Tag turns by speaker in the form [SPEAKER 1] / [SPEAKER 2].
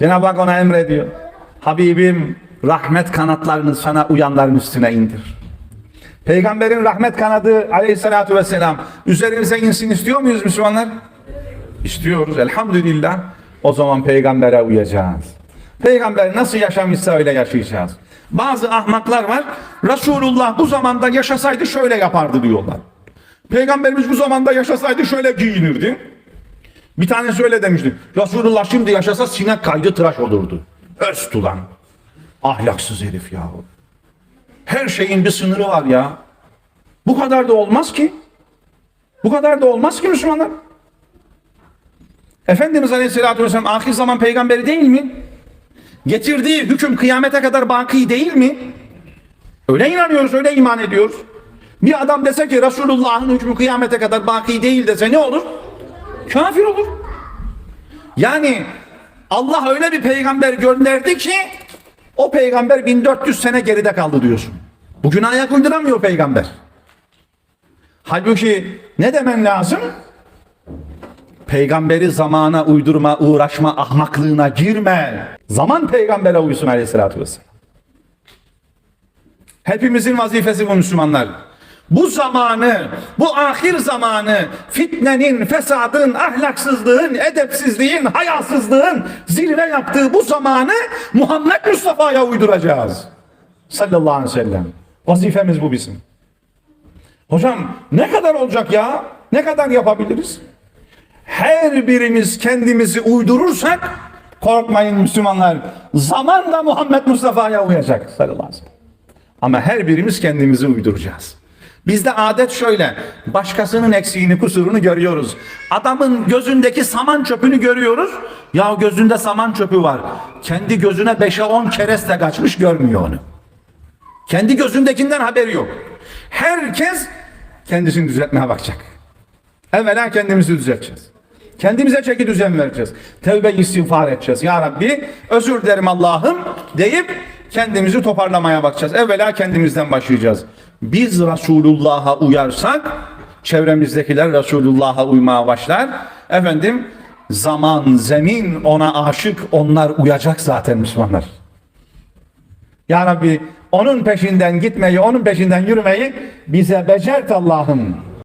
[SPEAKER 1] Cenab-ı Hak ona emrediyor. Habibim rahmet kanatlarını sana uyanların üstüne indir. Peygamberin rahmet kanadı aleyhissalatu vesselam üzerimize insin istiyor muyuz Müslümanlar? İstiyoruz elhamdülillah. O zaman peygambere uyacağız. Peygamber nasıl yaşamışsa öyle yaşayacağız. Bazı ahmaklar var. Resulullah bu zamanda yaşasaydı şöyle yapardı diyorlar. Peygamberimiz bu zamanda yaşasaydı şöyle giyinirdi. Bir tanesi öyle demişti. Resulullah şimdi yaşasa sinek kaydı tıraş olurdu. Öst ulan. Ahlaksız herif yahu. Her şeyin bir sınırı var ya. Bu kadar da olmaz ki. Bu kadar da olmaz ki Müslümanlar. Efendimiz Aleyhisselatü Vesselam ahir zaman peygamberi değil mi? Getirdiği hüküm kıyamete kadar baki değil mi? Öyle inanıyoruz, öyle iman ediyoruz. Bir adam dese ki Resulullah'ın hükmü kıyamete kadar baki değil dese ne olur? Kafir olur. Yani Allah öyle bir peygamber gönderdi ki o peygamber 1400 sene geride kaldı diyorsun. Bugün ayak uyduramıyor peygamber. Halbuki ne demen lazım? Peygamberi zamana uydurma, uğraşma, ahmaklığına girme. Zaman peygambere uysun aleyhissalatü vesselam. Hepimizin vazifesi bu Müslümanlar. Bu zamanı, bu ahir zamanı fitnenin, fesadın, ahlaksızlığın, edepsizliğin, hayasızlığın zirve yaptığı bu zamanı Muhammed Mustafa'ya uyduracağız. Sallallahu aleyhi ve sellem. Vazifemiz bu bizim. Hocam ne kadar olacak ya? Ne kadar yapabiliriz? Her birimiz kendimizi uydurursak korkmayın Müslümanlar. Zaman da Muhammed Mustafa'ya uyacak sallallahu aleyhi ve sellem. Ama her birimiz kendimizi uyduracağız. Bizde adet şöyle. Başkasının eksiğini, kusurunu görüyoruz. Adamın gözündeki saman çöpünü görüyoruz. Ya gözünde saman çöpü var. Kendi gözüne 5'e 10 kereste kaçmış görmüyor onu. Kendi gözündekinden haberi yok. Herkes kendisini düzeltmeye bakacak. Evvela kendimizi düzelteceğiz. Kendimize çeki düzen vereceğiz. Tevbe istiğfar edeceğiz. Ya Rabbi özür dilerim Allah'ım deyip kendimizi toparlamaya bakacağız. Evvela kendimizden başlayacağız. Biz Resulullah'a uyarsak çevremizdekiler Resulullah'a uymaya başlar. Efendim zaman, zemin ona aşık onlar uyacak zaten Müslümanlar. Ya Rabbi onun peşinden gitmeyi, onun peşinden yürümeyi bize becert Allah'ım.